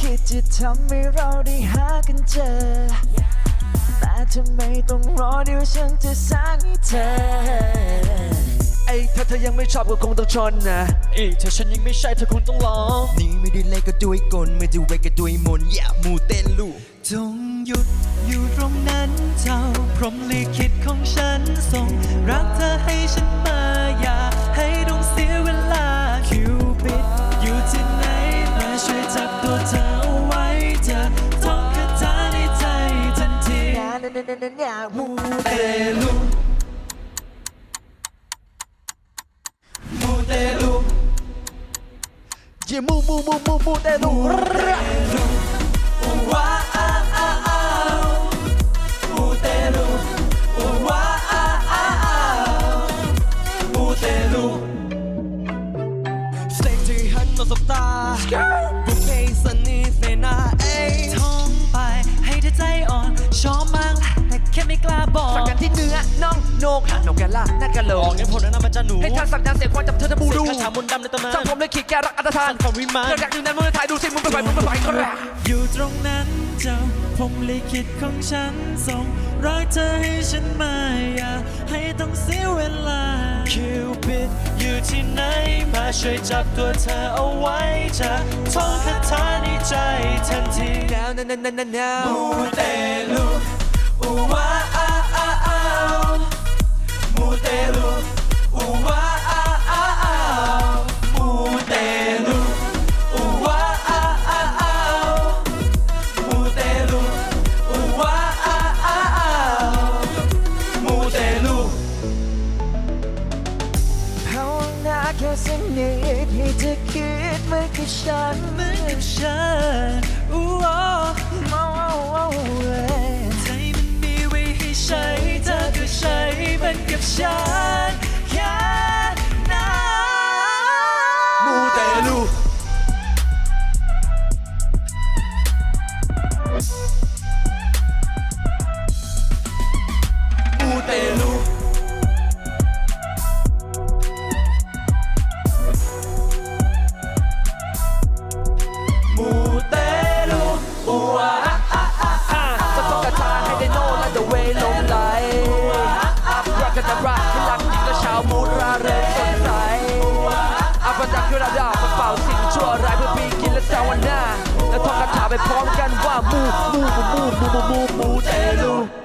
คิดจะทำให้เราได้หากันเจอ แต่ทำไมต้องรอเดี๋ยวฉันจะสร้างให้เธอไอ้ถ้าเธอยังไม่ชอบก็คงต้องชนนะอีกถ้าฉันยังไม่ใช่เธอคงต้องลอง นี่ไม่ได้เล่นก็ด้วยกลไม่ได้เวก็ด้วยมนอย่ามูเต้นลูกจงหยุดอยู่ตรงนั้นเจ้า พรมลิขิตของฉันส่งรักเธอให้ฉันมา Moodle-oo. Moodle-oo. De mu mu mu mu Moodle-oo. Moodle-oo. Uau. Moodle-oo. Moodle-oo. Steeds die hart als op daar. ที่เนื้อน่องโหนกหันโหนกแกนล่างหน้ากะโหลบอกกงั้นผมแนะนำอาจารย์หนูให้ทางสักยันเสียงควานจับเธอทะบูดูคาถามนต์ดำในตำนานสังคมเลยขีดแกรักอันตรธานสังคมวิมานเธออยากอยู่นั้นมึงถ่ายดูสิมึงไปไปมึงไปไปก็ได้อยู่ตรงนั้นเจ้าผมลิขิตของฉันส่งรักเธอให้ฉันมาอย่าให้ต้องเสียเวลาคิวปิดอยู่ที่ไหนมาช่วยจับตัวเธอเอาไว้จะท่องคาถาในใจทันที now now now now now now มูเตลู แค่สักนิดให้เธอคิดเหมือนกับฉันเหมือนกับฉันอู้โอ้โอ้โอ้เว้ยใจมันมีไว้ให้ใช้เธอก็ใช้มันกับฉันแค่นั้นมูเตลู ด้วยระดาบเป่าสิ่งชั่วร้ายเพื่อปีกินและสาวน้าและท่องคาถาไปพร้อมกันว่ามูมูมูมูมูมูมูเตลู